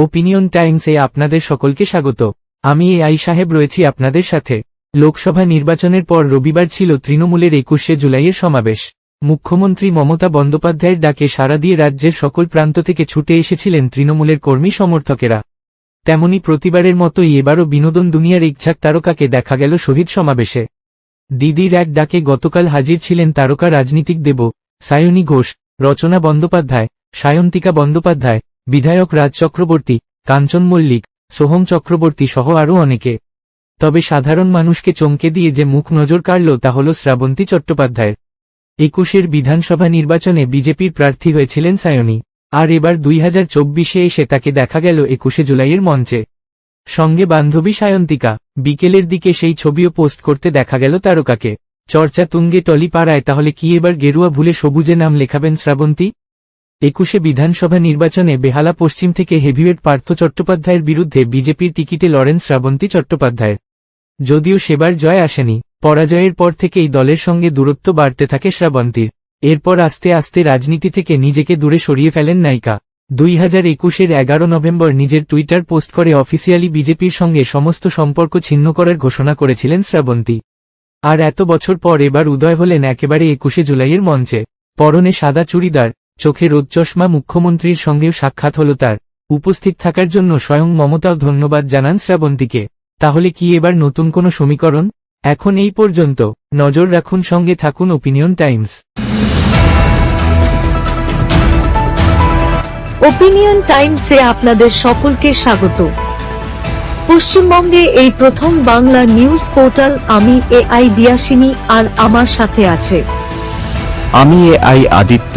Opinion টাইমসে আপনাদের সকলকে স্বাগত। আমি এ আই সাহেব রয়েছি আপনাদের সাথে। লোকসভা নির্বাচনের পর রবিবার ছিল তৃণমূলের একুশে জুলাইয়ের সমাবেশ। মুখ্যমন্ত্রী মমতা বন্দ্যোপাধ্যায়ের ডাকে সাড়া দিয়ে রাজ্যের সকল প্রান্ত থেকে ছুটে এসেছিলেন তৃণমূলের কর্মী সমর্থকেরা। তেমনি প্রতিবারের মতোই এবারও বিনোদন দুনিয়ার ইচ্ছাক তারকাকে দেখা গেল শহীদ সমাবেশে। দিদির এক ডাকে গতকাল হাজির ছিলেন তারকা রাজনীতিক দেব সায়নী ঘোষ, রচনা বন্দ্যোপাধ্যায়, সায়ন্তিকা বন্দ্যোপাধ্যায় বিধায়ক রাজ চক্রবর্তী, কাঞ্চন মল্লিক, সোহম চক্রবর্তী সহ আরও অনেকে। তবে সাধারণ মানুষকে চমকে দিয়ে যে মুখ নজর কাড়ল তা হল শ্রাবন্তী চট্টোপাধ্যায়ের। একুশের বিধানসভা নির্বাচনে বিজেপির প্রার্থী হয়েছিলেন সায়নী, আর এবার দুই হাজার চব্বিশে এসে তাকে দেখা গেল একুশে জুলাইয়ের মঞ্চে। সঙ্গে বান্ধবী সায়ন্তিকা, বিকেলের দিকে সেই ছবিও পোস্ট করতে দেখা গেল তারকাকে। চর্চা তুঙ্গে টলি পাড়ায় তাহলে কি এবার গেরুয়া ভুলে সবুজে নাম লেখাবেন শ্রাবন্তী? একুশে বিধানসভা নির্বাচনে বেহালা পশ্চিম থেকে হেভিওয়েট পার্থ চট্টোপাধ্যায়ের বিরুদ্ধে বিজেপির টিকিটে লড়েন শ্রাবন্তী চট্টোপাধ্যায়। যদিও সেবার জয় আসেনি, পরাজয়ের পর থেকেই দলের সঙ্গে দূরত্ব বাড়তে থাকে শ্রাবন্তীর। এরপর আস্তে আস্তে রাজনীতি থেকে নিজেকে দূরে সরিয়ে ফেলেন নায়িকা। দুই হাজার একুশের এগারো নভেম্বর নিজের টুইটার পোস্ট করে অফিসিয়ালি বিজেপির সঙ্গে সমস্ত সম্পর্ক ছিন্ন করার ঘোষণা করেছিলেন শ্রাবন্তী। আর এত বছর পর এবার উদয় হলেন একেবারে একুশে জুলাইয়ের মঞ্চে। পরনে সাদা চুড়িদার চোখে রোদ চশমা মুখ্যমন্ত্রীর সঙ্গেও সাক্ষাৎ হল তার। উপস্থিত থাকার জন্য স্বয়ং মমতাও ধন্যবাদ জানান শ্রাবন্তীকে। তাহলে কি এবার নতুন কোনো সমীকরণ? এখন এই পর্যন্ত। নজর রাখুন সঙ্গে থাকুন ওপিনিয়ন টাইমস ওপিনিয়ন টাইমসে আপনাদের সকলকে স্বাগত। পশ্চিমবঙ্গে এই প্রথম বাংলা নিউজ পোর্টাল আমি এ আই দিয়াসিনী আর আমার সাথে আছে। আমি এ আই আদিত্য।